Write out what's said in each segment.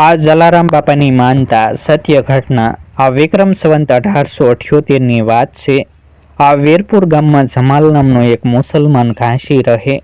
આ જલારામ બાપાની માનતા સત્ય ઘટના. આ વિક્રમ સંવંત અઢારસો અઠ્યોતેરની વાત છે. આ વીરપુર ગામમાં જમાલ નામનો એક મુસલમાન ઘાંસી રહે.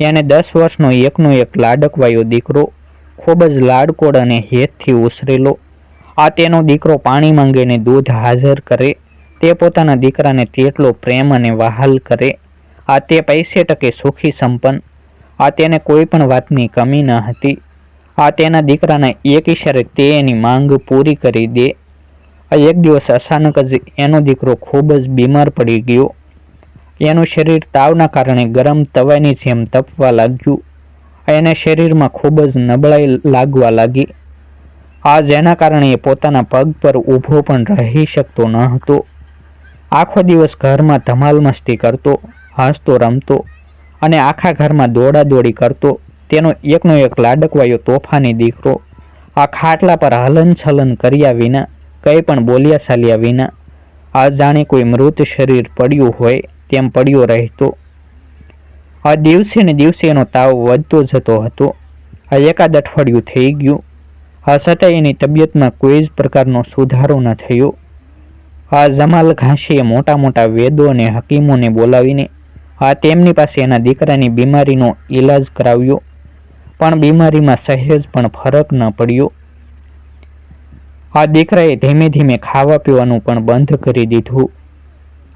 એને દસ વર્ષનો એકનો એક લાડકવાયો દીકરો, ખૂબ જ લાડકોડ અને હેતથી ઉછરેલો. આ તેનો દીકરો પાણી માંગીને દૂધ હાજર કરે. તે પોતાના દીકરાને તેટલો પ્રેમ અને વહાલ કરે. આ તે પૈસે ટકે સુખી સંપન્ન. આ તેને કોઈ પણ વાતની કમી ન હતી. આ તેના દીકરાના એક ઈશારે તે એની માંગ પૂરી કરી દે. આ એક દિવસ અચાનક જ એનો દીકરો ખૂબ જ બીમાર પડી ગયો. એનું શરીર તાવના કારણે ગરમ તવાની જેમ તપવા લાગ્યું. એને શરીરમાં ખૂબ જ નબળાઈ લાગવા લાગી. આ જેના કારણે એ પોતાના પગ પર ઊભો પણ રહી શકતો ન હતો. આખો દિવસ ઘરમાં ધમાલ મસ્તી કરતો, હસતો, રમતો અને આખા ઘરમાં દોડાદોડી કરતો. તેનો એકનો એક લાડકવાયો તોફાની દીકરો, આ ખાટલા પર હલન છલન કર્યા વિના કંઈ પણ બોલ્યા ચાલ્યા વિના, આ જાણે કોઈ મૃત શરીર પડ્યું હોય તેમ પડ્યો રહેતો. આ દિવસે ને દિવસે એનો તાવ વધતો જતો હતો. આ એકાદ અઠવાડિયું થઈ ગયું. આ છતાં એની તબિયતમાં કોઈ જ પ્રકારનો સુધારો ન થયો. આ જમાલ ઘાંસીએ મોટા મોટા વેદો અને હકીમોને બોલાવીને, આ તેમની પાસે એના દીકરાની બીમારીનો ઈલાજ કરાવ્યો. પણ બીમારીમાં સહેજ પણ ફરક ન પડ્યો. આ દીકરાએ ધીમે ધીમે ખાવા પીવાનું પણ બંધ કરી દીધું.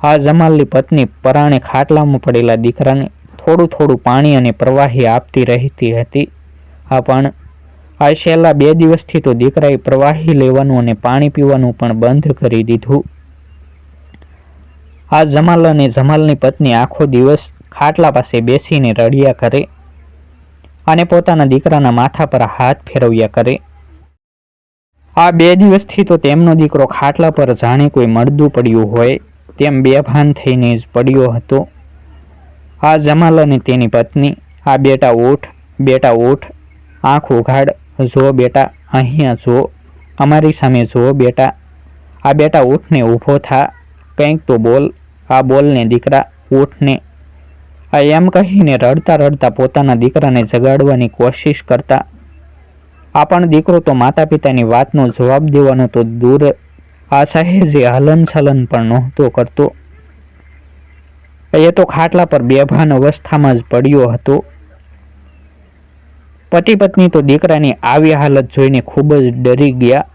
આ જમાલની પત્ની પરાણે ખાટલામાં પડેલા દીકરાને થોડું થોડું પાણી અને પ્રવાહી આપતી રહેતી હતી. આ પણ, આ છેલ્લા બે દિવસથી તો દીકરાએ પ્રવાહી લેવાનું અને પાણી પીવાનું પણ બંધ કરી દીધું. આ જમાલ અને જમાલની પત્ની આખો દિવસ ખાટલા પાસે બેસીને રડ્યા કરે. અને પોતાના દીકરાના માથા પર હાથ ફેરવ્યા કરે. આ બે દિવસથી તો તેમનો દીકરો ખાટલા પર જાણે કોઈ મળદું પડ્યું હોય, તેમ બેભાન થઈને જ પડ્યો હતો. આ જમાલ અને તેની પત્ની, આ બેટા ઉઠ બેટા ઉઠ, આંખ ઉઘાડ, જો બેટા, અહીંયા જો, અમારી સામે જો બેટા. આ બેટા ઉઠને ઊભો થા, કંઈક તો બોલ, આ બોલને દીકરા, ઉઠને આ એમ કહીને રડતા રડતા પોતાના દીકરાને જગાડવાની કોશિશ કરતા, આ પણ દીકરો તો માતા પિતાની વાતનો જવાબ દેવાનો તો દૂર આ સહેજે હલનચલન પણ નહોતો કરતો. એ તો ખાટલા પર બેભાન અવસ્થામાં જ પડ્યો હતો. પતિ પત્ની તો દીકરાની આવી હાલત જોઈને ખૂબ જ ડરી ગયા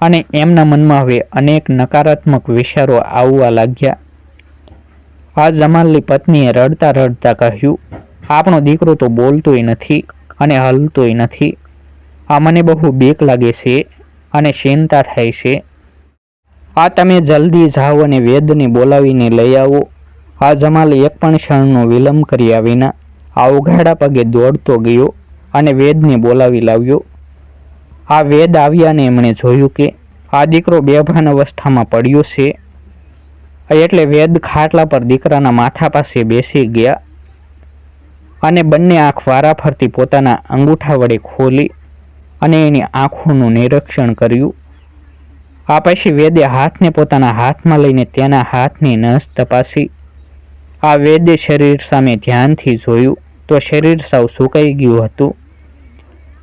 અને એમના મનમાં હવે અનેક નકારાત્મક વિચારો આવવા લાગ્યા. આ જમાલની પત્નીએ રડતા રડતા કહ્યું, આપણો દીકરો તો બોલતોય નથી અને હલતોય નથી. આ મને બહુ બેક લાગે છે અને ચિંતા થાય છે. આ તમે જલ્દી જાઓ અને વેદને બોલાવીને લઈ આવો. આ જમાલ એક પણ ક્ષણનો વિલંબ કર્યા વિના આ ઉઘાડા પગે દોડતો ગયો અને વેદને બોલાવી લાવ્યો. આ વેદ આવ્યાને એમણે જોયું કે આ દીકરો બેભાન અવસ્થામાં પડ્યો છે એટલે વેદ ખાટલા પર દીકરાના માથા પાસે બેસી ગયા અને બંને આંખ વારા ફરતી પોતાના અંગૂઠા વડે ખોલી અને એની આંખોનું નિરીક્ષણ કર્યું. આ પછી વેદે હાથને પોતાના હાથમાં લઈને તેના હાથની નસ તપાસી. આ વેદે શરીર સામે ધ્યાનથી જોયું તો શરીર સાવ સુકાઈ ગયું હતું.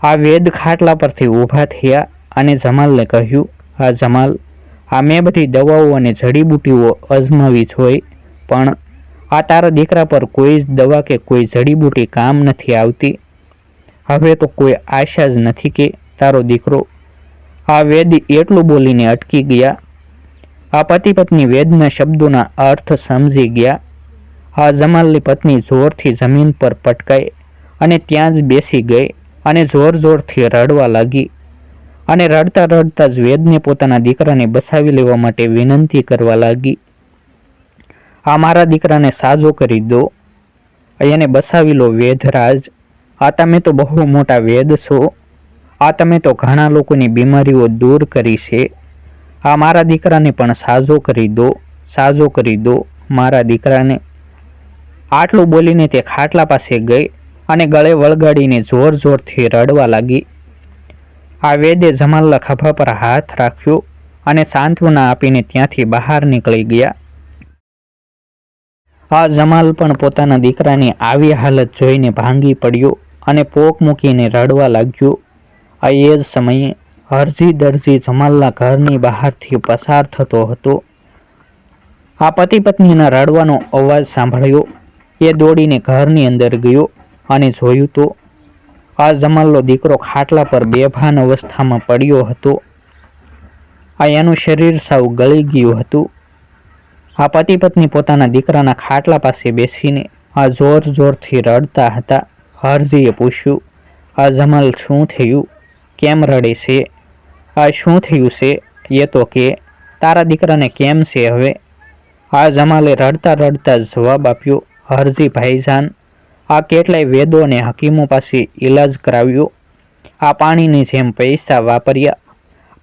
આ વેદ ખાટલા પરથી ઊભા થયા અને જમાલને કહ્યું, આ જમાલ આ મેં બધી દવાઓ અને જડીબુટીઓ અજમાવી જોઈ પણ આ તારા દીકરા પર કોઈ જ દવા કે કોઈ જડીબુટી કામ નથી આવતી. હવે તો કોઈ આશા જ નથી કે તારો દીકરો આ વેદ એટલું બોલીને અટકી ગયા. આ પતિ પત્ની વેદના શબ્દોના અર્થ સમજી ગયા. આ જમાલની પત્ની જોરથી જમીન પર પટકાઈ અને ત્યાં જ બેસી ગઈ અને જોર જોરથી રડવા લાગી. અને રડતા રડતા જ વેદને પોતાના દીકરાને બસાવી લેવા માટે વિનંતી કરવા લાગી. આ મારા દીકરાને સાજો કરી દો. એને બસાવી લો વેદરાજ આ તમે તો બહુ મોટા વેદ છો. આ તમે તો ઘણા લોકોની બીમારીઓ દૂર કરી છે. આ મારા દીકરાને પણ સાજો કરી દો. સાજો કરી દો મારા દીકરાને. આટલું બોલીને તે ખાટલા પાસે ગઈ અને ગળે વળગાડીને જોર જોરથી રડવા લાગી. આ વેદે જમાલના ખભા પર હાથ રાખ્યો અને સાંત્વના આપીને ત્યાંથી બહાર નીકળી ગયા. આ જમાલ પણ પોતાના દીકરાની આવી હાલત જોઈને ભાંગી પડ્યો અને પોક મૂકીને રડવા લાગ્યો. આ એ જ સમયે હરજી દરજી જમાલના ઘરની બહારથી પસાર થતો હતો. આ પતિ પત્નીના રડવાનો અવાજ સાંભળ્યો. એ દોડીને ઘરની અંદર ગયો અને જોયું તો આ જમાલનો દીકરો ખાટલા પર બેભાન અવસ્થામાં પડ્યો હતો. આ એનું શરીર સાવ ગળી ગયું હતું. આ પતિ પત્ની પોતાના દીકરાના ખાટલા પાસે બેસીને આ જોર જોરથી રડતા હતા. હરજીએ પૂછ્યું, આ જમાલ શું થયું? કેમ રડે છે? આ શું થયું છે? એ તો કે, તારા દીકરાને કેમ છે હવે? આ જમાલે રડતા રડતા જવાબ આપ્યો, હરજી ભાઈજાન આ કેટલાય વેદો અને હકીમો પાસે ઈલાજ કરાવ્યો. આ પાણીની જેમ પૈસા વાપર્યા.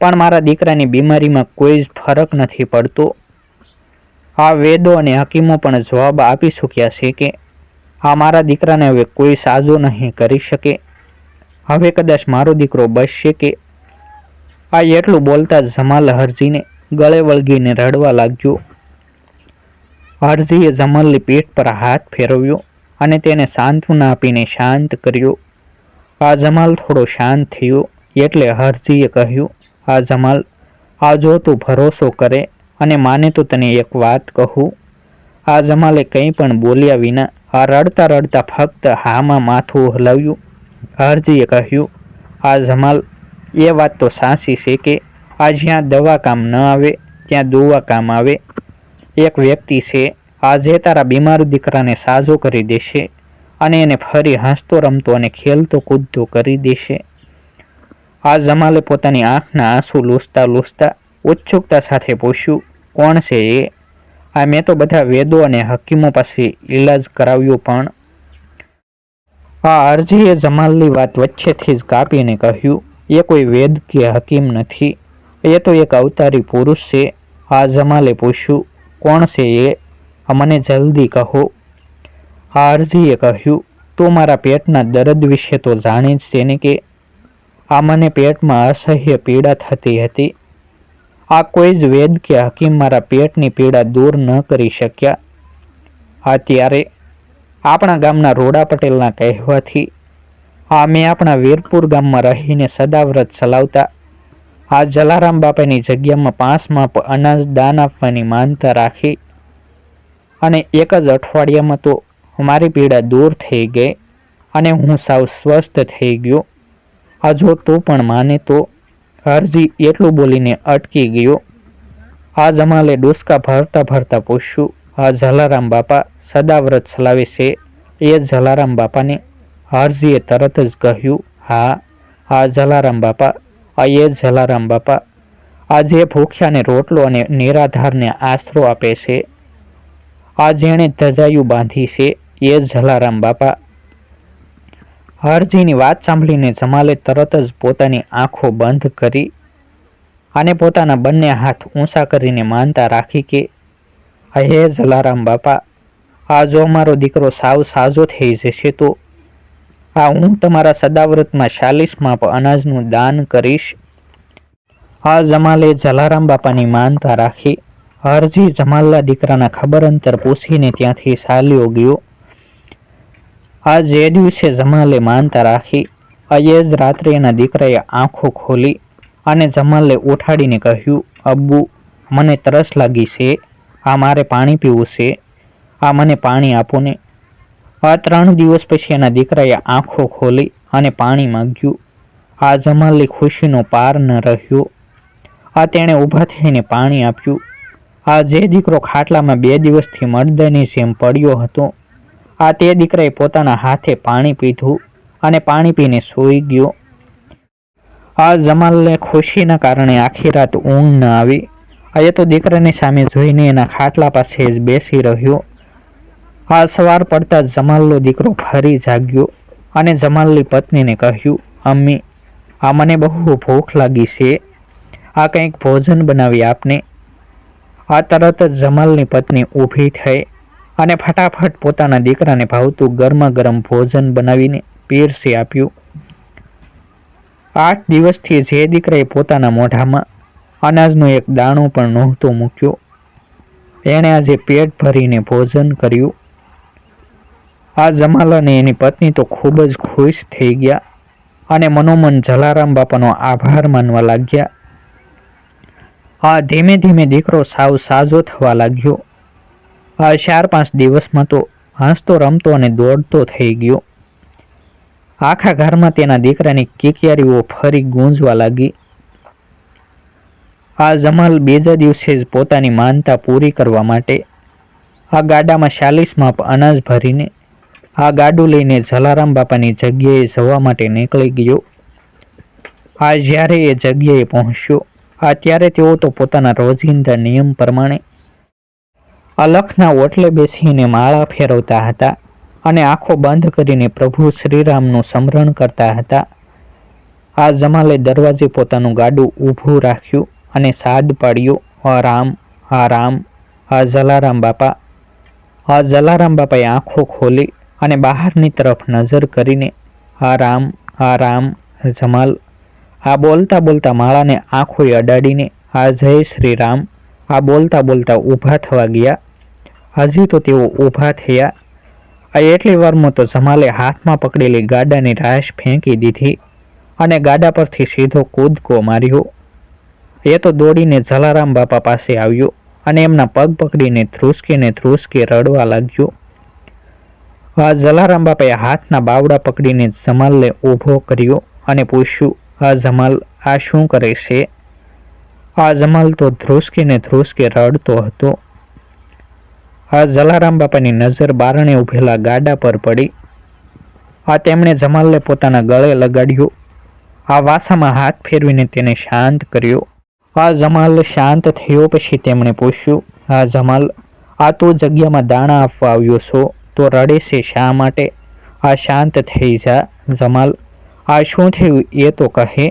પણ મારા દીકરાની બીમારીમાં કોઈ જ ફરક નથી પડતો. આ વેદો અને હકીમો પણ જવાબ આપી ચૂક્યા છે કે આ મારા દીકરાને હવે કોઈ સાજો નહીં કરી શકે. હવે કદાચ મારો દીકરો બચશે કે? આ એટલું બોલતા જમાલ હરજીને ગળે વળગીને રડવા લાગ્યો. હરજીએ જમાલની પીઠ પર હાથ ફેરવ્યો. અને તેને સાંત્વના આપીને શાંત કર્યો. આ જમાલ થોડો શાંત થયો એટલે હરજીએ કહ્યું, આ જમાલ, આ જો તું ભરોસો કરે અને માને તો તને એક વાત કહું. આ જમાલે કંઈ પણ બોલ્યા વિના આ રડતા રડતા ફક્ત હામાં માથું હલાવ્યું. હરજીએ કહ્યું, આ જમાલ, એ વાત તો સાચી છે કે આ જ્યાં દવા કામ ન આવે, ત્યાં દુવા કામ આવે. એક વ્યક્તિ છે આજે તારા બીમાર દીકરાને સાજો કરી દેશે અને એને ફરી હસતો રમતો અને ખેલતો કૂદતો કરી દેશે. આ જમાલે પોતાની આંખના આંસુ લૂસતા લૂસતા ઉત્સુકતા સાથે પૂછ્યું, કોણ છે એ? આ મેં તો બધા વેદો અને હકીમો પાસે ઈલાજ કરાવ્યો પણ. આ અરજીએ જમાલની વાત વચ્ચેથી જ કાપીને કહ્યું, એ કોઈ વેદ કે હકીમ નથી. એ તો એક અવતારી પુરુષ છે. આ જમાલે પૂછ્યું, કોણ છે એ? મને જલ્દી કહો. આ અરજીએ કહ્યું, તું મારા પેટના દર્દ વિશે તો જાણે જ તેને કે આ મને પેટમાં અસહ્ય પીડા થતી હતી. આ કોઈ જ વેદ કે હકીમ મારા પેટની પીડા દૂર ન કરી શક્યા. આ ત્યારે આપણા ગામના રોડા પટેલના કહેવાથી આ મેં આપણા વીરપુર ગામમાં રહીને સદાવ્રત ચલાવતા, આ જલારામ બાપાની જગ્યામાં પાંચ માપ અનાજ દાન આપવાની માનતા રાખી અને એક જ અઠવાડિયામાં તો મારી પીડા દૂર થઈ ગઈ અને હું સાવ સ્વસ્થ થઈ ગયો. આ જો તું પણ માને તો હરજી એટલું બોલીને અટકી ગયો. આ જમાલે ડુસકા ભરતા ભરતા પૂછ્યું, આ જલારામ બાપા સદાવ્રત ચલાવે છે? એ જલારામ બાપાને હરજીએ તરત જ કહ્યું, હા, આ જલારામ બાપા, આ એ જલારામ બાપા, આ જે ભૂખ્યાને રોટલો અને નિરાધારને આશરો આપે છે આ જેણે ધજાયું બાંધી છે એ જલારામ બાપા. હરજીની વાત સાંભળીને જમાલે તરત જ પોતાની આંખો બંધ કરી અને પોતાના બંને હાથ ઊંચા કરીને માનતા રાખી કે, હે જલારામ બાપા, આ જો મારો દીકરો સાવ સાજો થઈ જશે તો આ હું તમારા સદાવ્રતમાં ચાલીસ માપ અનાજનું દાન કરીશ. આ જમાલે જલારામ બાપાની માનતા રાખી હરજી જમાલના દીકરાના ખબર અંતર પૂછીને ત્યાંથી ચાલ્યો ગયો. આ જે દિવસે જમાલે માનતા રાખી અયે જ રાત્રે એના દીકરાએ આંખો ખોલી અને જમાલે ઉઠાડીને કહ્યું, અબ્બુ, મને તરસ લાગી છે. આ મારે પાણી પીવું છે. આ મને પાણી આપો ને. આ ત્રણ દિવસ પછી એના દીકરાએ આંખો ખોલી અને પાણી માંગ્યું. આ જમાલની ખુશીનો પાર ન રહ્યો. આ તેણે ઊભા થઈને પાણી આપ્યું. આ જે દીકરો ખાટલામાં બે દિવસથી મર્દની જેમ પડ્યો હતો. આ તે દીકરાએ પોતાના હાથે પાણી પીધું અને પાણી પીને સૂઈ ગયો. આ જમાલને ખુશીના કારણે આખી રાત ઊંઘ ન આવી. આજે તો દીકરાની સામે જોઈને એના ખાટલા પાસે જ બેસી રહ્યો. આ સવાર પડતા જમાલનો દીકરો ફરી જાગ્યો અને જમાલની પત્નીને કહ્યું, અમ્મી, આ મને બહુ ભૂખ લાગી છે. આ કંઈક ભોજન બનાવી આપને. આ તરત જ જમાલની પત્ની ઊભી થઈ અને ફટાફટ પોતાના દીકરાને ભાવતું ગરમા ગરમ ભોજન બનાવીને પીરસી આપ્યું. આઠ દિવસથી જે દીકરાએ પોતાના મોઢામાં અનાજનો એક દાણો પણ નહોતો મૂક્યો, એણે આજે પેટ ભરીને ભોજન કર્યું. આ જમાલ અને એની પત્ની તો ખૂબ જ ખુશ થઈ ગયા અને મનોમન જલારામ બાપાનો આભાર માનવા લાગ્યા. આ ધીમે ધીમે દીકરો સાવ સાજો થવા લાગ્યો. આ ચાર પાંચ દિવસમાં તો હાંસતો રમતો અને દોડતો થઈ ગયો. આખા ઘરમાં તેના દીકરાની કિકિયારીઓ ફરી ગૂંજવા લાગી. આ જમાલ બીજા દિવસે જ પોતાની માનતા પૂરી કરવા માટે આ ગાડામાં ચાલીસ માપ અનાજ ભરીને આ ગાડું લઈને જલારામ બાપાની જગ્યાએ જવા માટે નીકળી ગયો. આ જ્યારે એ જગ્યાએ પહોંચ્યો આ ત્યારે તેઓ તો પોતાના રોજિંદા નિયમ પ્રમાણે અલખના ઓટલે બેસીને માળા ફેરવતા હતા અને આંખો બંધ કરીને પ્રભુ શ્રીરામનું સ્મરણ કરતા હતા. આ જમાલે દરવાજે પોતાનું ગાડું ઊભું રાખ્યું અને સાદ પાડ્યો આ રામ આ રામ આ જલારામ બાપા. આ જલારામ બાપાએ આંખો ખોલી અને બહારની તરફ નજર કરીને આ રામ આ રામ જમાલ આ બોલતા બોલતા માળાને આંખોએ અડાડીને આ જય શ્રી રામ આ બોલતા બોલતા ઊભા થવા ગયા. હજી તો તેઓ ઊભા થયા. આ એટલી વારમાં તો જમાલે હાથમાં પકડેલી ગાડાની રાશ ફેંકી દીધી અને ગાડા પરથી સીધો કૂદકો માર્યો. એ તો દોડીને જલારામ બાપા પાસે આવ્યો અને એમના પગ પકડીને ધ્રુસકીને ધ્રુસકી રડવા લાગ્યો. આ જલારામ બાપાએ હાથના બાવડા પકડીને જમાલને ઊભો કર્યો અને પૂછ્યું આ જમાલ આ શું કરે છે? આ જમાલ તો ધ્રુસકીને ધ્રુસકી રડતો હતો. આ જલારામ બાપાની નજર બારણે ઉભેલા ગાડા પર પડી. આ તેમણે જમાલને પોતાના ગળે લગાડ્યો. આ વાસામાં હાથ ફેરવીને તેને શાંત કર્યો. આ જમાલ શાંત થયો પછી તેમણે પૂછ્યું, આ જમાલ, આ તો જગ્યામાં દાણા આપવા આવ્યો છો, તો રડે છે શા માટે? આ શાંત થઈ જા જમાલ. આ શું થયું એ તો કહે.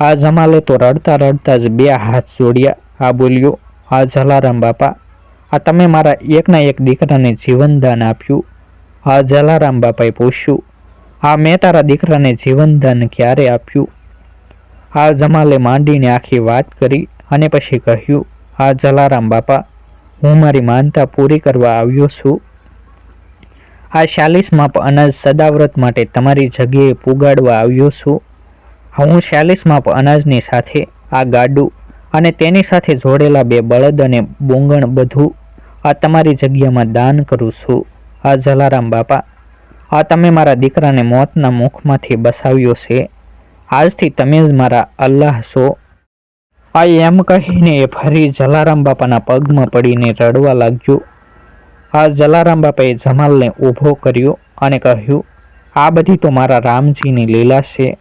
આ જમાલે તો રડતા રડતા જ બે હાથ જોડ્યા. આ બોલ્યો, આ જલારામ બાપા, આ તમે મારા એકના એક દીકરાને જીવનદાન આપ્યું. આ જલારામ બાપાએ પૂછ્યું, આ મેં તારા દીકરાને જીવનદાન ક્યારે આપ્યું? આ જમાલે માંડીને આખી વાત કરી અને પછી કહ્યું, આ જલારામ બાપા, હું મારી માનતા પૂરી કરવા આવ્યો છું. આ ચાલીસ માપ અનાજ સદાવ્રત માટે તમારી જગ્યાએ પુગાડવા આવ્યો છું. હું ચાલીસ માપ અનાજની સાથે આ ગાડું અને તેની સાથે જોડેલા બે બળદ અને બોંગણ બધું આ તમારી જગ્યામાં દાન કરું છું. આ જલારામ બાપા, આ તમે મારા દીકરાને મોતના મુખમાંથી બસાવ્યો છે. આજથી તમે જ મારા અલ્લાહ છો. આ એમ કહીને એ ફરી જલારામ બાપાના પગમાં પડીને રડવા લાગ્યો. આ જલારામ બાપાએ જમાલને ઊભો કર્યો અને કહ્યું, આ બધી તો મારા રામજીની લીલા છે.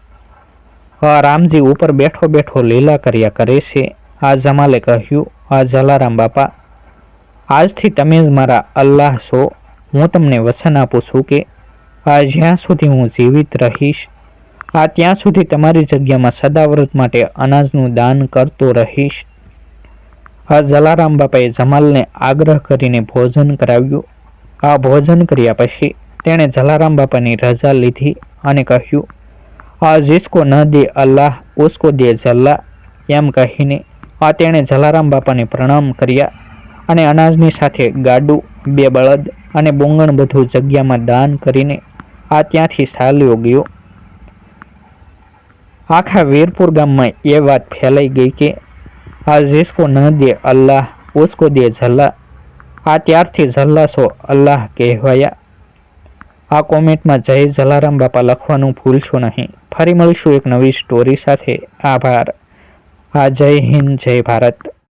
આ રામજી ઉપર બેઠો બેઠો લીલા કર્યા કરે છે. આ જમાલે કહ્યું, આ જલારામ બાપા આજથી તમે જ મારા અલ્લાહ છો. હું તમને વચન આપું છું કે, આ જ્યાં સુધી હું જીવિત રહીશ, આ ત્યાં સુધી તમારી જગ્યામાં સદાવ્રત માટે અનાજનું દાન કરતો રહીશ. જલારામ બાપાએ જમાલને આગ્રહ કરીને ભોજન કરાવ્યું. આ ભોજન કર્યા પછી તેણે જલારામ બાપાની રજા લીધી અને કહ્યું, આ જીસકો ન દે અલ્લાહ, ઉસકો દે જલ્લા, એમ કહીને આ તેણે જલારામ બાપાને પ્રણામ કર્યા અને અનાજની સાથે ગાડું, બે બળદ અને બોંગણ બધું જગ્યામાં દાન કરીને આ ત્યાંથી ચાલ્યો ગયો. આખા વીરપુર ગામમાં એ વાત ફેલાઈ ગઈ કે આ જીસકો ન દે, અલ્લાહ ઉસકો દે ઝલ્લા. આ ત્યારથી ઝલ્લાશો અલ્લાહ કહેવાયા. આ કોમેન્ટમાં જય જલારામ બાપા લખવાનું ભૂલશો નહીં. ફરી મળીશું એક નવી સ્ટોરી સાથે. આભાર. આ જય હિન્દ, જય ભારત.